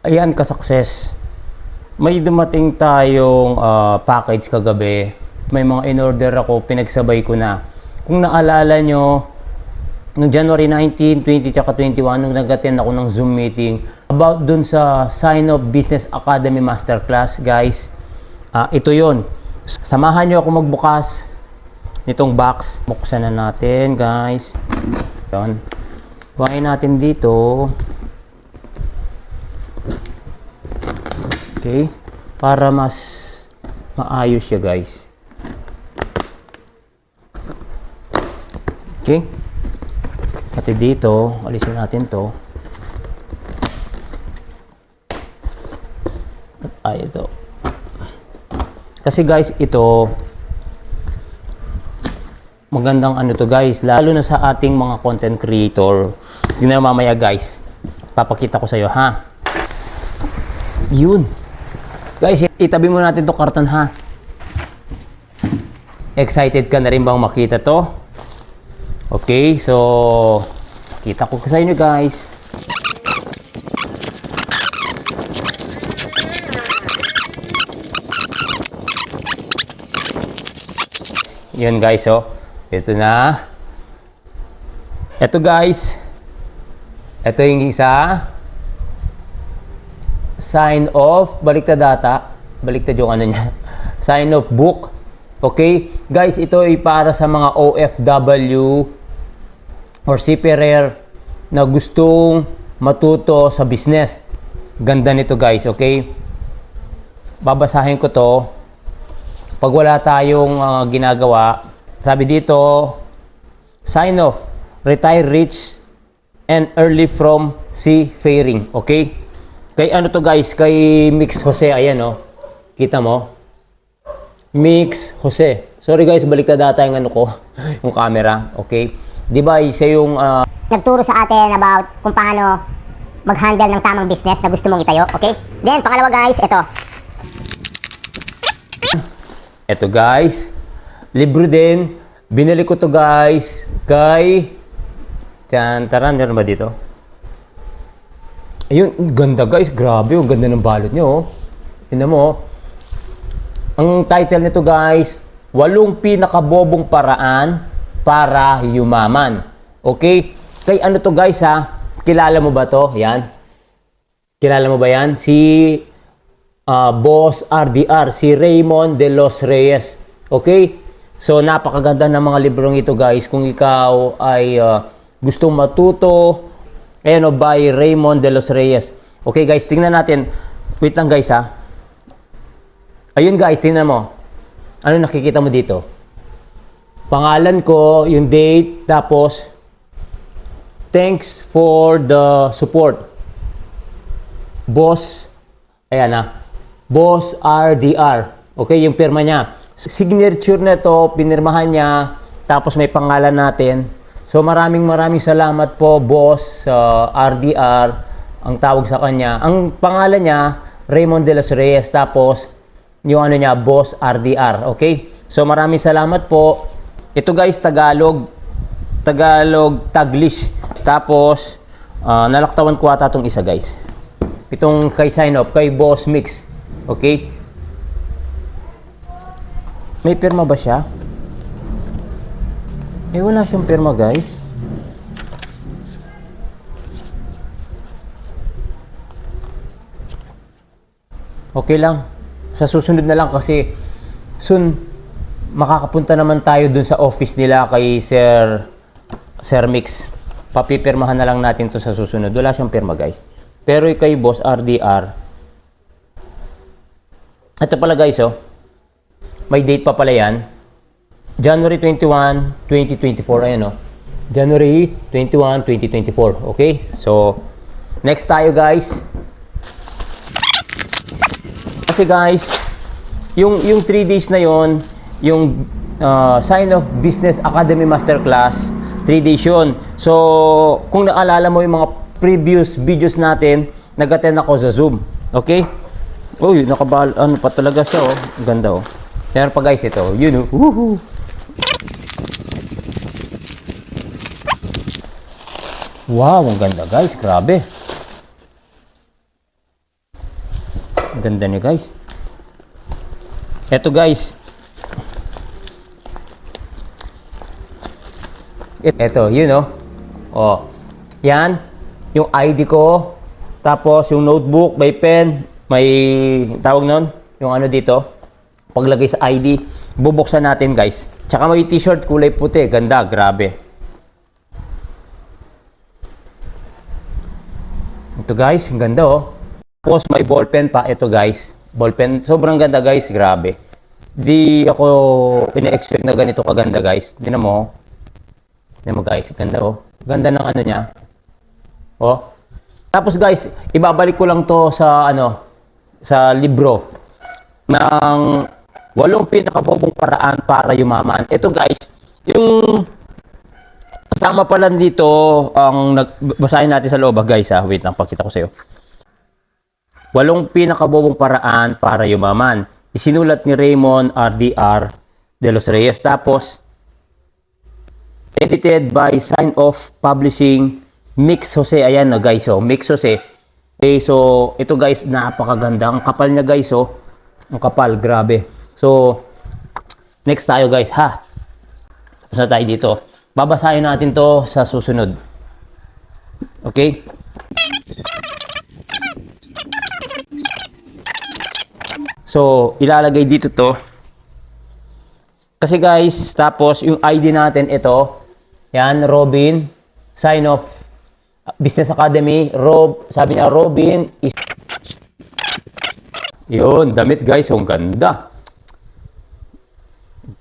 Ayan ka-success. May dumating tayong ah, package kagabi. May mga in-order ako, pinagsabay ko na. Kung naalala nyo, noong January 19, 20, tsaka 21, nung nag-attend ako ng Zoom meeting about dun sa Sign of Business Academy Masterclass, guys. Ah, ito yon. Samahan nyo ako magbukas nitong box. Buksan na natin, guys. Yan. Buhayin natin dito. Okay? Para mas maayos siya, guys. Okay? Pati dito, alisin natin to. Ay, ito. Kasi guys, ito magandang ano to guys, lalo na sa ating mga content creator. Tingnan mo mamaya guys. Papakita ko sa iyo ha. Yun. Guys, itabi mo natin to karton ha. Excited ka na rin bang makita to? Okay, so kita ko sa inyo guys. Yun guys, oh. Ito na. Ito guys. Ito yung isa. Sign of, baliktad data. Baliktad yung ano niya. Sign of book. Okay? Guys, ito ay para sa mga OFW or seafarer na gustong matuto sa business. Ganda nito guys, okay? Babasahin ko to. Pag wala tayong ah, ginagawa, sabi dito, sign off, retire rich and early from seafaring. Okay? Kay ano to guys, kay Mix Jose, ayan oh. Kita mo? Mix Jose. Sorry guys, balik na data yung ano ko, yung camera. Okay? Di ba, isa yung ah, nagturo sa atin about kung paano mag-handle ng tamang business na gusto mong itayo, okay? Then, pangalawa guys, ito. Eto guys, libro din. Binili ko to guys kay Tiyan, taran, meron ba dito? Ayun, ganda guys, grabe, ang ganda ng balot nyo. oh. Tingnan mo. oh. Ang title nito guys, Walong pinakabobong paraan para yumaman. Okay? Kay ano to guys ha? Kilala mo ba to? Yan. Kilala mo ba yan? Si ah, Boss RDR, si Raymond de los Reyes. Okay? So, napakaganda ng mga librong ito, guys. Kung ikaw ay ah, gustong matuto, ayan o, by Raymond de los Reyes. Okay, guys, tingnan natin. Wait lang, guys, ha. Ayun, guys, tingnan mo. Ano nakikita mo dito? Pangalan ko, yung date, tapos, thanks for the support. Boss, ayan na, Boss RDR. Okay, yung pirma niya. Signature na to, pinirmahan niya, tapos may pangalan natin. So maraming maraming salamat po, Boss uh, RDR, ang tawag sa kanya. Ang pangalan niya, Raymond de los Reyes, tapos yung ano niya, Boss RDR. Okay? So maraming salamat po. Ito guys, Tagalog. Tagalog, Taglish. Tapos, ah, nalaktawan ko ata itong isa guys. Itong kay sign up, kay Boss Mix. Okay? May pirma ba siya? Eh, wala siyang pirma, guys. Okay lang. Sa susunod na lang kasi soon makakapunta naman tayo dun sa office nila kay Sir Sir Mix. Papipirmahan na lang natin to sa susunod. Wala siyang pirma, guys. Pero kay Boss RDR, ito pala guys, oh. May date pa pala yan. January 21, 2024. Ayan, oh. January 21, 2024. Okay? So, next tayo guys. Kasi guys, yung yung 3 days na yon, yung uh, Sign of Business Academy Masterclass, 3 days yun. So, kung naalala mo yung mga previous videos natin, nag-attend ako sa Zoom. Okay? Uy, nakabal, ano pa talaga siya, oh. Ganda, oh. Meron pa guys ito. Yun, oh. Woohoo! Wow, ang ganda guys. Grabe. Ganda niyo guys. Eto guys. Eto, yun oh. Oh. Yan. Yung ID ko. Tapos yung notebook, may pen, may tawag nun, yung ano dito. Paglagay sa ID, bubuksan natin guys. Tsaka may t-shirt kulay puti, ganda, grabe. Ito guys, ang ganda oh. Tapos may ballpen pa, ito guys. Ballpen, sobrang ganda guys, grabe. Di ako ina-expect na ganito kaganda guys. Di na mo. Di mo guys, ganda oh. Ganda ng ano niya. Oh. Tapos guys, ibabalik ko lang to sa ano, sa libro ng walong pinakabobong paraan para yumaman. Ito guys, yung kasama pala dito ang nagbasahin natin sa loob ah, guys ah. Wait lang, pakita ko sa iyo. Walong pinakabobong paraan para yumaman. Isinulat ni Raymond RDR de los Reyes. Tapos, edited by Sign Off Publishing Mix Jose. Ayan na guys, oh, Mix Jose. Okay, so ito guys, napakaganda. Ang kapal niya guys, oh. Ang kapal, grabe. So, next tayo guys, ha. Tapos na tayo dito. Babasahin natin to sa susunod. Okay? So, ilalagay dito to. Kasi guys, tapos yung ID natin ito. Yan, Robin. Sign of Business Academy. Rob, sabi niya, Robin is... Yun, damit guys. Ang ganda.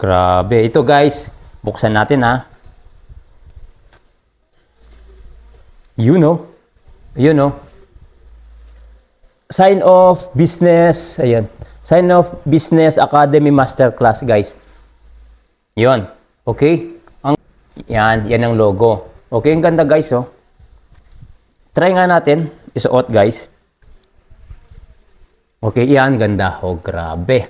Grabe. Ito guys, buksan natin ha. You know. You know. Sign of Business. Ayan. Sign of Business Academy Masterclass, guys. Yon. Okay? Ang, yan, yan ang logo. Okay, ang ganda, guys, oh. Try nga natin. Isuot, guys. Okay, yan, ganda. Oh, grabe.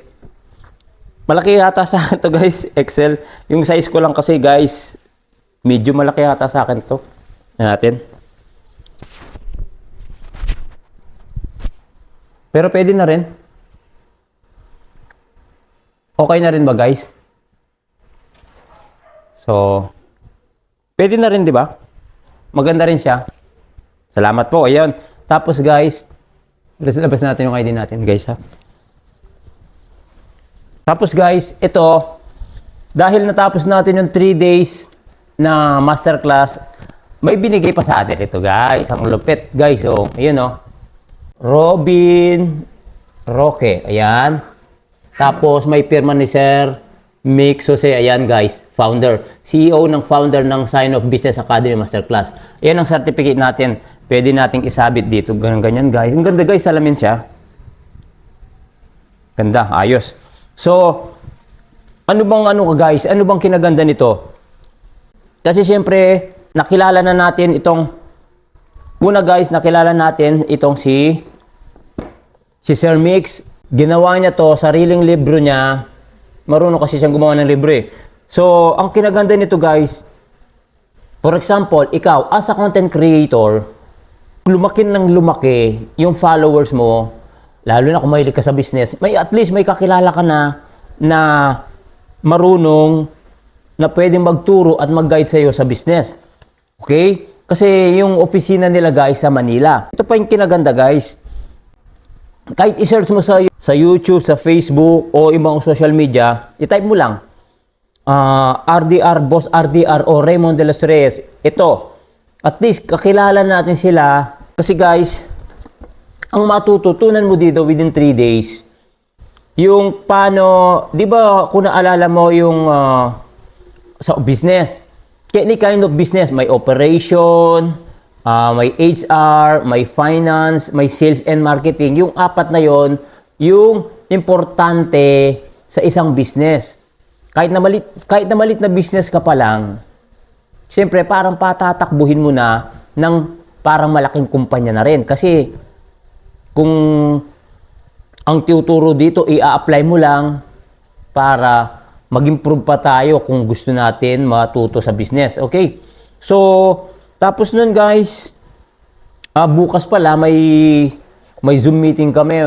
Malaki yata sa akin to, guys. Excel. Yung size ko lang kasi, guys, medyo malaki yata sa akin to. Yan natin. Pero pwede na rin. Okay na rin ba, guys? So, pwede na rin, di ba? Maganda rin siya. Salamat po. Ayun. Tapos, guys, labas natin yung ID natin, guys, ha? Tapos, guys, ito, dahil natapos natin yung 3 days na masterclass, may binigay pa sa atin ito, guys. Ang lupit, guys. Oh, ayun, oh. Robin Roque. Ayan. Tapos may pirma ni Sir Mick Jose. Ayan guys, founder. CEO ng founder ng Sign of Business Academy Masterclass. Ayan ang certificate natin. Pwede nating isabit dito. Ganyan, ganyan guys. Ang ganda guys, salamin siya. Ganda, ayos. So, ano bang ano ka guys? Ano bang kinaganda nito? Kasi siyempre, nakilala na natin itong Una guys, nakilala natin itong si si Sir Mix. Ginawa niya to, sariling libro niya. Marunong kasi siyang gumawa ng libro eh. So, ang kinaganda nito guys, for example, ikaw as a content creator, lumaki ng lumaki yung followers mo, lalo na kung mahilig ka sa business, may at least may kakilala ka na na marunong na pwedeng magturo at mag-guide sa iyo sa business. Okay? Kasi yung opisina nila guys sa Manila. Ito pa yung kinaganda guys. Kahit i-search mo sa, sa YouTube, sa Facebook, o ibang social media, i-type mo lang, ah, RDR, Boss RDR, o Raymond de los Reyes. Ito. At least, kakilala natin sila. Kasi guys, ang matututunan mo dito within 3 days, yung paano, di ba kung naalala mo yung ah, sa business, any kind of business, may operation, ah, may HR, may finance, may sales and marketing. Yung apat na yon, yung importante sa isang business. Kahit na malit, kahit na malit na business ka pa lang, Siyempre, parang patatakbuhin mo na ng parang malaking kumpanya na rin. Kasi, kung ang tuturo dito, i-apply mo lang para mag-improve pa tayo kung gusto natin matuto sa business. Okay? So, tapos nun guys, ah, bukas pala may may Zoom meeting kami.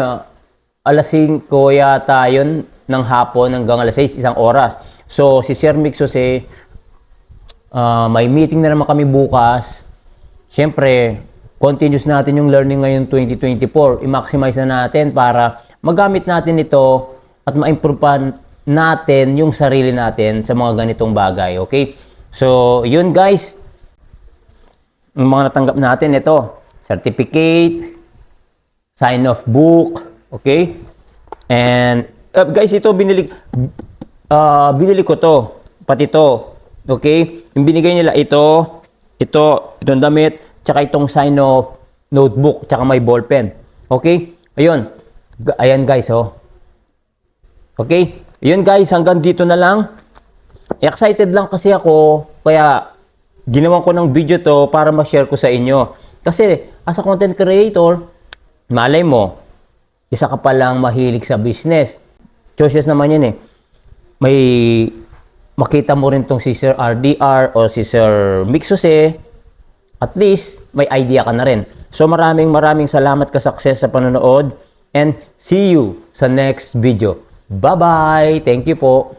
alas 5 yata yun ng hapon hanggang alas 6, isang oras. So, si Sir Mix Jose, ah, may meeting na naman kami bukas. Siyempre, continuous natin yung learning ngayon 2024. I-maximize na natin para magamit natin ito at ma-improve pa natin yung sarili natin sa mga ganitong bagay. Okay? So, yun guys. Yung mga natanggap natin, ito. Certificate, sign-off book, okay? And, uh, guys, ito binili, ah binili ko to, pati to, okay? Yung binigay nila, ito, ito, itong damit, tsaka itong sign-off notebook, tsaka may ballpen, okay? Ayun, ayan guys, oh. Okay? Ayun guys, hanggang dito na lang. Excited lang kasi ako, kaya ginawan ko ng video to para ma-share ko sa inyo. Kasi as a content creator, malay mo, isa ka pa lang mahilig sa business. Choices naman yan eh. May makita mo rin tong si Sir RDR o si Sir Mix Jose, at least may idea ka na rin. So maraming maraming salamat ka success sa panonood and see you sa next video. Bye-bye! Thank you po!